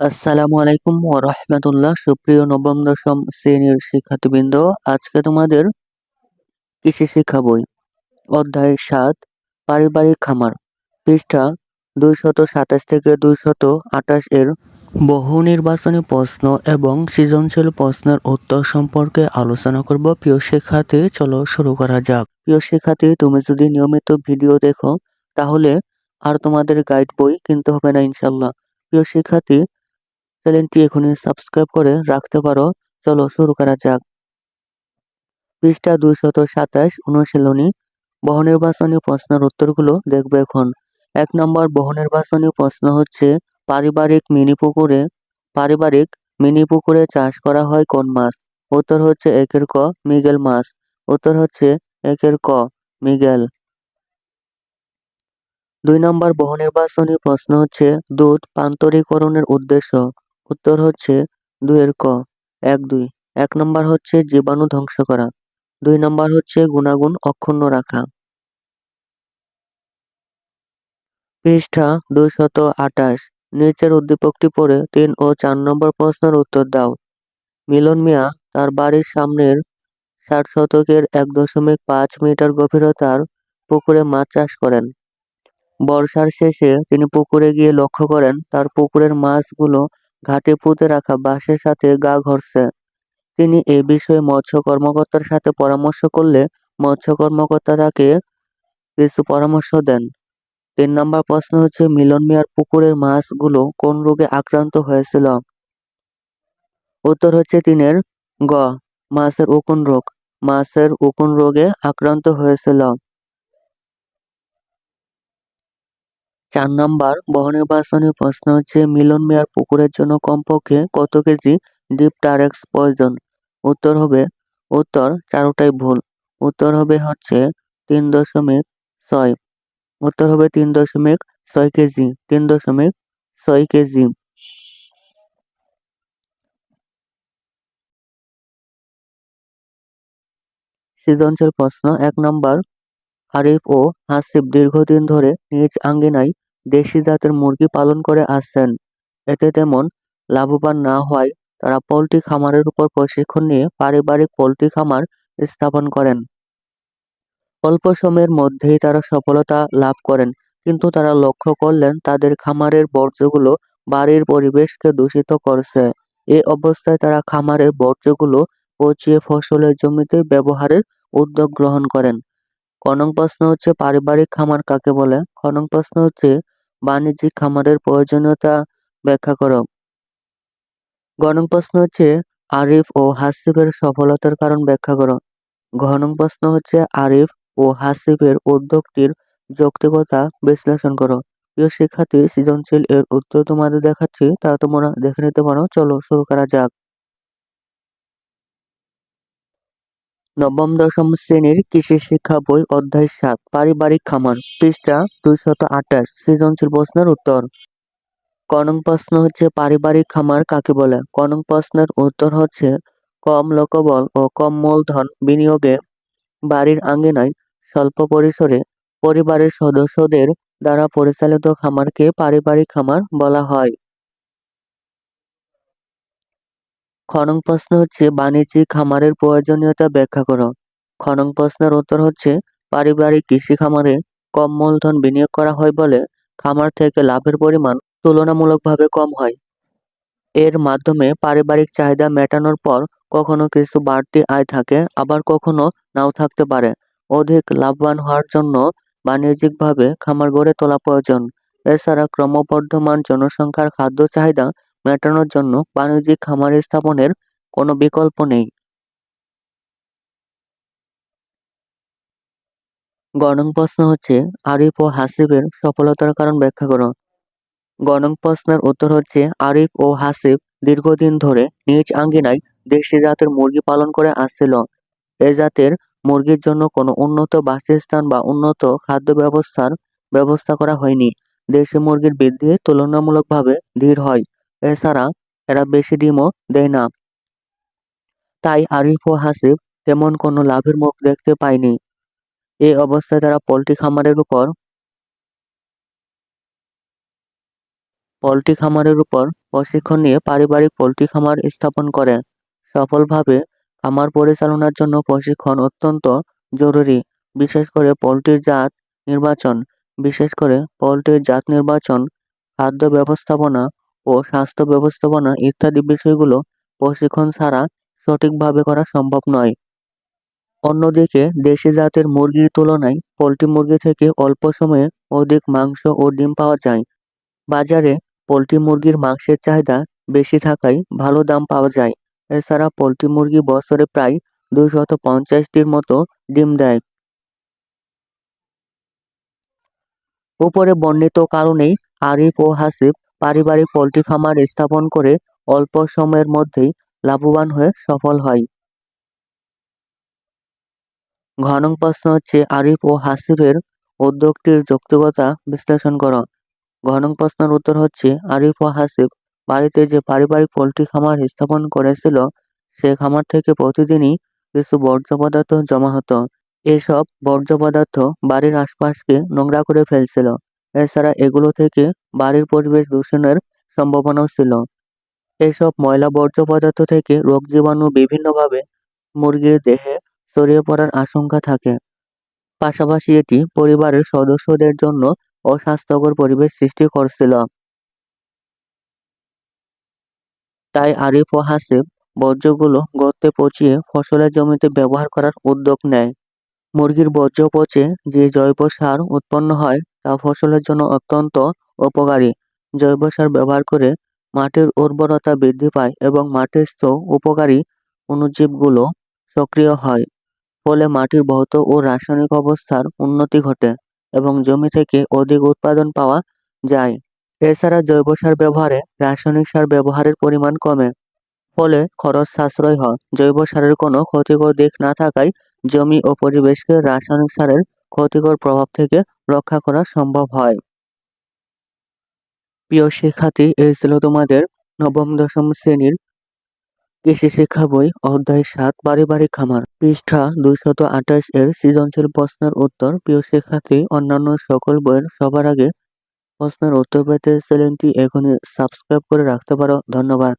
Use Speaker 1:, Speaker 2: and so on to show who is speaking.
Speaker 1: আসসালামু আলাইকুম ওয়া রাহমাতুল্লাহ। সুপ্রিয় নবম, দশম শ্রেণির শিক্ষার্থীবৃন্দ, আজকে তোমাদের কৃষি শিক্ষা বই অধ্যায় সাত, পারিবারিক খামার। পৃষ্ঠা দুইশত সাতাশ থেকে দুইশত আঠাশ এর বহু নির্বাচনী প্রশ্ন এবং সৃজনশীল প্রশ্নের উত্তর সম্পর্কে আলোচনা করব। প্রিয় শিক্ষার্থী, চলো শুরু করা যাক। প্রিয় শিক্ষার্থী, তুমি যদি নিয়মিত ভিডিও দেখো, তাহলে আর তোমাদের গাইড বই কিনতে হবে না ইনশাল্লাহ প্রিয় শিক্ষার্থী চ্যানেলটি এখনই সাবস্ক্রাইব করে রাখতে পারো। চলো শুরু করা যাক। পৃষ্ঠা দুইশত সাতাশ, অনুশীলনী। বহুনির্বাচনী প্রশ্নের উত্তরগুলো দেখবে এখন। এক নম্বর বহুনির্বাচনী প্রশ্ন হচ্ছে, পারিবারিক মিনি পুকুরে পারিবারিক মিনি পুকুরে চাষ করা হয় কোন মাছ? উত্তর হচ্ছে একের ক, মিগেল মাছ। উত্তর হচ্ছে একের ক, মিগেল। দুই নম্বর বহুনির্বাচনী প্রশ্ন হচ্ছে, দুধ পান্তরীকরণের উদ্দেশ্য। উত্তর হচ্ছে দুইয়ের ক। এক, দুই। এক নম্বর হচ্ছে জীবাণু ধ্বংস করা। দুই নম্বর হচ্ছে গুণাগুণ অক্ষুণ্ণ রাখা। পৃষ্ঠা দুইশত আঠাশ। নিচের উদ্দীপকটি পড়ে তিন ও চার নম্বর প্রশ্নের উত্তর দাও। মিলন মিয়া তার বাড়ির সামনের ষাট শতকের এক দশমিক পাঁচ মিটার গভীরতার পুকুরে মাছ চাষ করেন। বর্ষার শেষে তিনি পুকুরে গিয়ে লক্ষ্য করেন তার পুকুরের মাছগুলো ঘাটে পুঁতে রাখা বাঁশের সাথে গা ঘরছে তিনি এ বিষয়ে মৎস্য কর্মকর্তার সাথে পরামর্শ করলে মৎস্য কর্মকর্তা তাকে কিছু পরামর্শ দেন। তিন নম্বর প্রশ্ন হচ্ছে, মিলন মিয়ার পুকুরের মাছগুলো কোন রোগে আক্রান্ত হয়েছিল? উত্তর হচ্ছে তিনের গ, মাছের উকুন রোগ। মাছের উকুন রোগে আক্রান্ত হয়েছিল। চার নম্বর বহুনির্বাচনী প্রশ্ন হচ্ছে, মিলন মিয়ার পুকুরের জন্য কমপক্ষে কত কেজি ডিপ টারেক্স প্রয়োজন উত্তর হবে, উত্তর চারোটাই ভুল। উত্তর হবে হচ্ছে তিন দশমিক ছয়। উত্তর হবে তিন দশমিক ছয় কেজি, তিন দশমিক ছয় কেজি। সৃজনশীল প্রশ্ন, এক নম্বর আরিফ ও হাসিব দীর্ঘদিন ধরে নিজ আঙ্গিনায় দেশি জাতের মুরগি পালন করে আসছেন। এতে তেমন লাভবান না হওয়ায় তারা পোল্ট্রি খামারের উপর প্রশিক্ষণ নিয়ে পারিবারিক পোল্ট্রি খামার স্থাপন করেন। অল্প সময়ের মধ্যেই তারা সফলতা লাভ করেন, কিন্তু তারা লক্ষ্য করলেন তাদের খামারের বর্জ্যগুলো বাড়ির পরিবেশকে দূষিত করছে। এ অবস্থায় তারা খামারের বর্জ্যগুলো পচিয়ে ফসলের জমিতে ব্যবহারের উদ্যোগ গ্রহণ করেন। কনং প্রশ্ন হচ্ছে পারিবারিক খামার কাকে বলে? খনং প্রশ্ন হচ্ছে বাণিজ্যিক খামারের প্রয়োজনীয়তা ব্যাখ্যা করো। গণং প্রশ্ন হচ্ছে আরিফ ও হাসিফের সফলতার কারণ ব্যাখ্যা করো। ঘনং প্রশ্ন হচ্ছে আরিফ ও হাসিফের উদ্যোগটির যৌক্তিকতা বিশ্লেষণ করো। প্রিয় শিক্ষার্থী, সৃজনশীল এর উত্তর তোমাদের দেখাচ্ছি, তা তোমরা দেখে নিতে পারো। চলো শুরু করা যাক। নবম, দশম শ্রেণির কৃষি শিক্ষা বই অধ্যায় সাত, পারিবারিক খামার, পৃষ্ঠা দুইশত আঠাশ, সৃজনশীল প্রশ্নের উত্তর। কনং প্রশ্ন হচ্ছে পারিবারিক খামার কাকে বলে? কনং প্রশ্নের উত্তর হচ্ছে কম লোকবল ও কম মূলধন বিনিয়োগে বাড়ির আঙ্গিনায় স্বল্প পরিসরে পরিবারের সদস্যদের দ্বারা পরিচালিত খামারকে পারিবারিক খামার বলা হয়। খনং প্রশ্ন হচ্ছে বাণিজ্যিক খামারের প্রয়োজনীয়তা ব্যাখ্যা করো। খনং প্রশ্নের উত্তর হচ্ছে পারিবারিক কৃষি খামারে কম মূলধন বিনিয়োগ করা হয় বলে খামার থেকে লাভের পরিমাণ তুলনামূলকভাবে কম হয়। এর মাধ্যমে পারিবারিক চাহিদা মেটানোর পর কখনো কিছু বাড়তি আয় থাকে, আবার কখনো নাও থাকতে পারে। অধিক লাভবান হওয়ার জন্য বাণিজ্যিকভাবে খামার গড়ে তোলা প্রয়োজন। এছাড়া ক্রমবর্ধমান জনসংখ্যার খাদ্য চাহিদা মেটানোর জন্য বাণিজ্যিক খামার স্থাপনের কোনো বিকল্প নেই। গণং প্রশ্ন হচ্ছে, আরিফ ও হাসিবের সফলতার কারণ ব্যাখ্যা করো। গণং প্রশ্নের উত্তর হচ্ছে, আরিফ ও হাসিব দীর্ঘদিন ধরে নিজ আঙ্গিনায় দেশি জাতের মুরগি পালন করে আসছিল। এ জাতের মুরগির জন্য কোনো উন্নত বাসস্থান বা উন্নত খাদ্য ব্যবস্থার ব্যবস্থা করা হয়নি। দেশি মুরগির বৃদ্ধি তুলনামূলকভাবে ধীর হয়। এছাড়া এরা বেশি ডিমও দেয় না। তাই আরিফ ও হাসিব তেমন কোনো লাভের মুখ দেখতে পায়নি। এই অবস্থায় তারা পোলট্রি খামারের উপর পোলট্রি খামারের উপর প্রশিক্ষণ নিয়ে পারিবারিক পোলট্রি খামার স্থাপন করে। সফলভাবে খামার পরিচালনার জন্য প্রশিক্ষণ অত্যন্ত জরুরি, বিশেষ করে পোলট্রির জাত নির্বাচন, বিশেষ করে পোলট্রির জাত নির্বাচন, খাদ্য ব্যবস্থাপনা ও স্বাস্থ্য ব্যবস্থাপনা ইত্যাদি বিষয়গুলো প্রশিক্ষণ ছাড়া সঠিকভাবে করা সম্ভব নয়। অন্যদিকে, দেশি জাতের মুরগির তুলনায় পোল্ট্রি মুরগি থেকে অল্প সময়ে অধিক মাংস ও ডিম পাওয়া যায়। বাজারে পোল্ট্রি মুরগির মাংসের চাহিদা বেশি থাকায় ভালো দাম পাওয়া যায়। এছাড়া পোল্ট্রি মুরগি বছরে প্রায় দুইশত পঞ্চাশটির মতো ডিম দেয়। উপরে বর্ণিত কারণেই আরিফ ও হাসিব পারিবারিক পোল্ট্রি খামার স্থাপন করে অল্প সময়ের মধ্যেই লাভবান হয়ে সফল হয়। ঘ নং প্রশ্ন হচ্ছে, আরিফ ও হাসিফের উদ্যোগটির যৌক্তিকতা বিশ্লেষণ করো। ঘ নং প্রশ্নের উত্তর হচ্ছে, আরিফ ও হাসিফ বাড়িতে যে পারিবারিক পোল্ট্রি খামার স্থাপন করেছিল, সে খামার থেকে প্রতিদিনই কিছু বর্জ্য পদার্থ জমা হতো। এসব বর্জ্য পদার্থ বাড়ির আশপাশকে নোংরা করে ফেলছিল। এছাড়া এগুলো থেকে বাড়ির পরিবেশ দূষণের সম্ভাবনাও ছিল। এসব ময়লা বর্জ্য পদার্থ থেকে রোগ জীবাণু বিভিন্নভাবে মুরগির দেহে ছড়িয়ে পড়ার আশঙ্কা থাকে। পাশাপাশি এটি পরিবারের সদস্যদের জন্য অস্বাস্থ্যকর পরিবেশ সৃষ্টি করছিল। তাই আরিফ ও হাসিব বর্জ্যগুলো গর্তে পচিয়ে ফসলের জমিতে ব্যবহার করার উদ্যোগ নেয়। মুরগির বর্জ্য পচে যে জৈব সার উৎপন্ন হয় তা ফসলের জন্য অত্যন্ত উপকারী। জৈব সার ব্যবহার করে মাটির উর্বরতা বৃদ্ধি পায় এবং মাটির মাটিস্থ উপকারী অণুজীবগুলো সক্রিয় হয়। ফলে মাটির ভৌত ও রাসায়নিক অবস্থার উন্নতি ঘটে এবং জমি থেকে অধিক উৎপাদন পাওয়া যায়। এছাড়া জৈব সার ব্যবহারে রাসায়নিক সার ব্যবহারের পরিমাণ কমে, ফলে খরচ সাশ্রয় হয়। জৈব সারের কোনো ক্ষতিকর দিক না থাকায় জমি ও পরিবেশকে রাসায়নিক সারের ক্ষতিকর প্রভাব থেকে রক্ষা করা সম্ভব হয়। প্রিয় শিক্ষার্থী, এই ছিল তোমাদের নবম, দশম শ্রেণির কৃষি শিক্ষা বই, অধ্যায় সাত, পারিবারিক খামার। পৃষ্ঠা দুইশত আঠাশ এর সৃজনশীল প্রশ্নের উত্তর। প্রিয় শিক্ষার্থী, অন্যান্য সকল বইয়ের সবার আগে প্রশ্নের উত্তর পেতে চ্যানেলটি এখনই সাবস্ক্রাইব করে রাখতে পারো। ধন্যবাদ।